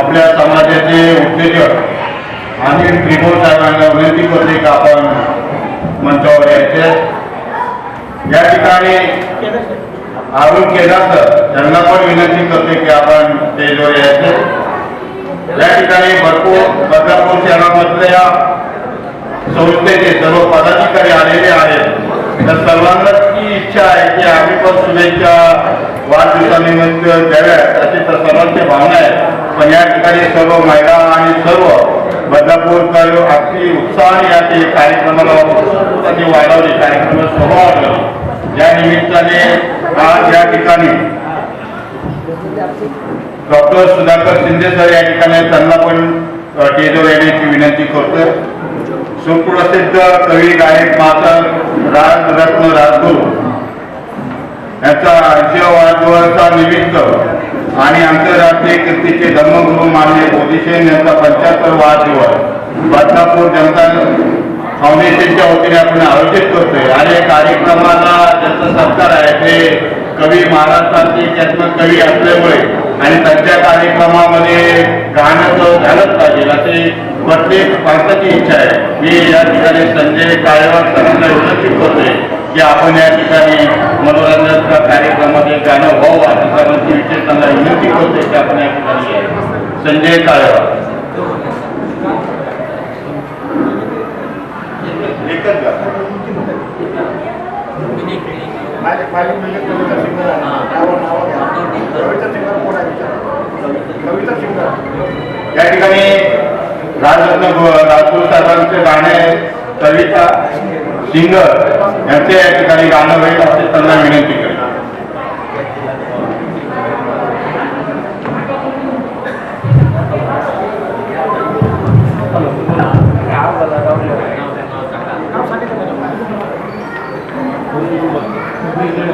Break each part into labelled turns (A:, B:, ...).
A: आपल्या समाजाचे उद्योजक आणि त्रिभुवन साहेबांना विनंती करते का आपण मंचावर यायचे? या ठिकाणी अरुण केदारकर त्यांना पण विनंती करते की आपण स्टेजवर यायचे. या ठिकाणी भरपूर बदलापूर शहरामधल्या संस्थेचे सर्व पदाधिकारी आलेले आहेत. तर सर्वांची इच्छा आहे की आम्ही पण शुभेच्छा. वाढदिवसानिमित्त द्याव्यात अशी तर सर्वांची भावना आहे. पण या ठिकाणी सर्व महिला आणि सर्व बदलापूरकर अगदी उत्साहाने या ते कार्यक्रमाला त्यांनी वाढवली. कार्यक्रम स्वभाव या निमित्ताने आज या ठिकाणी डॉक्टर सुधाकर शिंदे सर या ठिकाणी त्यांना पण अ, येण्याची विनंती करतोय. सुप्रसिद्ध कवी गायक माता राजरत्न राजगुरू. याचा ऐंशी वाढदिवसा निमित्त आणि आंतरराष्ट्रीय कीर्तीचे धर्मगुरू मानले बोधिसेन यांचा पंच्याहत्तर वाढदिवस बदलापूर जनता फाउंडेशनच्या वतीने आपण आयोजित करतोय. आणि या कार्यक्रमाला ज्यांचा सत्कार आहे ते कवी महाराष्ट्राचे त्यातनं कवी असल्यामुळे आणि त्यांच्या कार्यक्रमामध्ये गाणं झालंच पाहिजे असे प्रत्येक माणसाची इच्छा आहे. मी या ठिकाणी संजय काळेवार सरांना विनंती करतोय. की आपण या ठिकाणी मनोरंजनाच्या कार्यक्रमामध्ये गाणं व्हावं अशी सर्वांची विशेष त्यांना विनंती करतोय की आपण या ठिकाणी. संजय.
B: कविता सिंगर
A: या ठिकाणी राजरत्न राजगुरू साहेबांचे गाणे कविता सिंगर. यांचे या ठिकाणी गाणं होईल असे त्यांना विनंती करतो.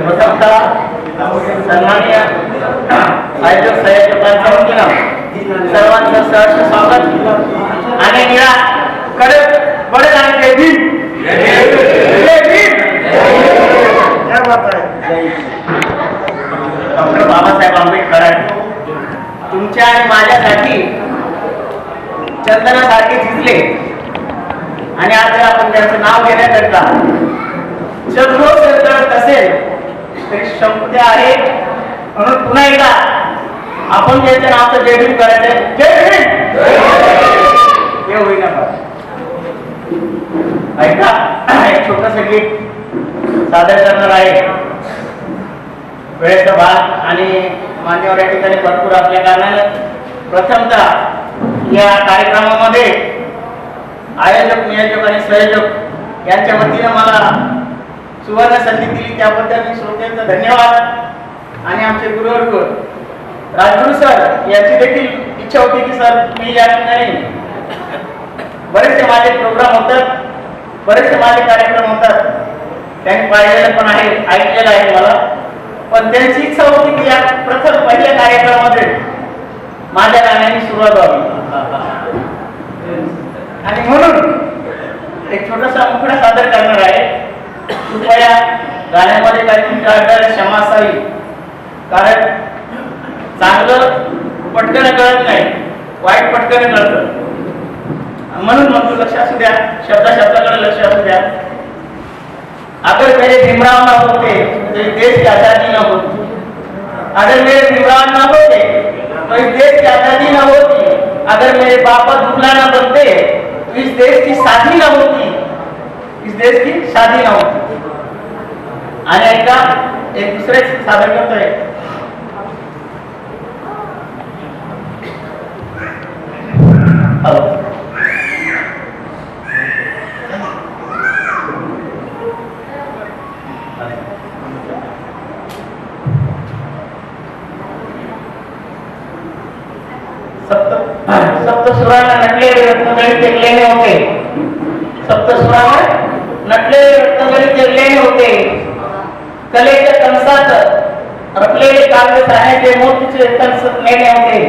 C: प्रथमतः आयोजक वतीनं सर्वांचं सहर्ष स्वागत. आणि या कडक बडे आणि
B: क्या आहे
C: डॉक्टर बाबासाहेब आंबेडकर तुमच्या आणि माझ्यासाठी चंदनासारखे झिजले आणि आज जर आपण त्यांचं नाव घेण्याकरता जगलो करत असेल तरी शंभते आहे. म्हणून पुन्हा एकदा आपण ज्याच्या नावाचं जय भीम करायचंय जय भीम! हे होईना ऐका एक छोटस गीत. सादर करणार आहे. वेळेचा भाग आणि मान्यवर या ठिकाणी भरपूर असल्या कारणाने. प्रथमतः या कार्यक्रमामध्ये आयोजक नियोजक आणि संयोजक यांच्या वतीनं मला सुवर्ण संधी दिली. त्याबद्दल मी श्रोत्यांचं धन्यवाद. आणि आमचे गुरुवर्ग राजगुरू सर याची देखील इच्छा होती की सर मी या ठिकाणी बरेचसे माझे प्रोग्राम होतात. बरेचसे माझे कार्यक्रम होतात. त्यांनी पाहिलेलं पण आहे ऐकलेलं आहे मला. पण त्यांची इच्छा होती की या प्रथम पहिल्या कार्यक्रमामध्ये माझ्या गाण्याने सुरुवात व्हावी. आणि म्हणून एक छोटासा मुकडा सादर करणार आहे. कृपया गाण्यामध्ये काही तुमच्या अड्डाला क्षमा असावी. कारण चांगलं पटकन कळत नाही वाईट पटकन कळतं. म्हणून म्हणतो लक्ष असू द्या शब्दा शब्दाकडे लक्ष असू द्या. अगर मेरे भीमराव ना होते तो इस देश की आज़ादी ना होती। अगर मेरे भीमराव ना होते तो इस देश की आज़ादी ना होती। अगर मेरे पापा दुबला ना बनते तो इस देश की शादी ना होती। इस देश की शादी ना होती। आने का एक दुसरे करते करतोय सप्त सप्तसुराला नटलेले रत्नगळी तेगलेले होते. सप्तसुराला नटलेले रत्नगळी तेगलेले होते. कलेच्या कंसात रचलेले काव्य साण्याचे मोतीचे कंस लेणे होते.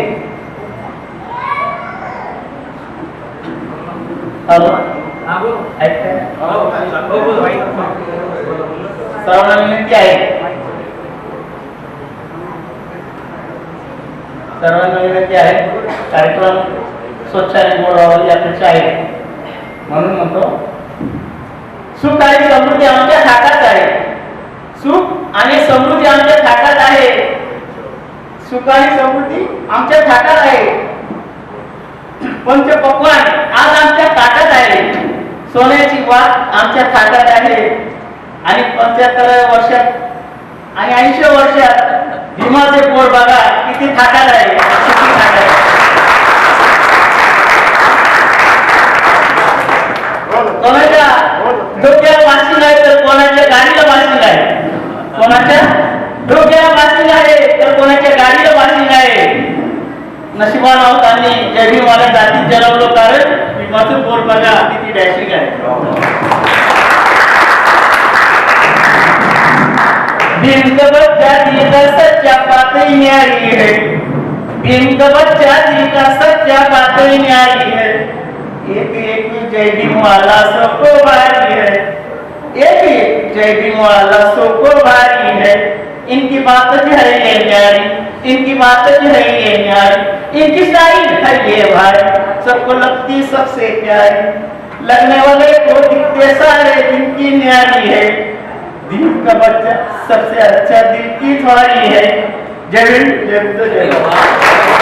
C: हॅलो? ऐकताय? सर्वांना विनंती आहे. सर्वांना विनंती आहे. कार्यक्रम स्वच्छ आणि गोड व्हावा ही अपेक्षा आहे. म्हणून म्हणतो सुख आणि समृद्धी आमच्या थाटात आहे. सुख आणि समृद्धी आमच्या थाटात आहे. सुख आणि समृद्धी आमच्या थाटात आहे. पंच पकवान आज आमच्या ताटात आहे. सोन्याची वाट आमच्या थाटात आहे. आणि पंच्याहत्तर वर्षात आणि ऐंशी वर्षात भीमाचे पोर बघा किती थाटात आहे किती थाटात आहे कोणाच्या डोक्याला वासिंग आहे तर कोणाच्या गाडीला वासिंग आहे कोणाच्या डोक्याला वासिंग आहे तर कोणाच्या गाडीला वासिंग आहे नशिबान आहोत आणि जय भीमवाल्या जातीत जन्मलो कारण भीमाचं पोर बघा किती डॅशिंग आहे भीम का बच्चा दिल सच्चा ही न्यारी है। भीम का बच्चा दिल का सच्चा ही न्यारी है। एक एक जय भीम वाला सबको भारी है। एक एक जय भीम वाला सबको भारी है। इनकी बात जो है ये न्यारी इनकी बात जो है ये न्यारी इनकी स्टाइल है ये भाई। सबको लगती सबसे प्यारी। लगने वाले को दिखते सारे जिनकी न्यारी है। दीप का बच्चा सबसे अच्छा दिल की थोड़ी है जय हिंद जय बुद्ध जय भारत।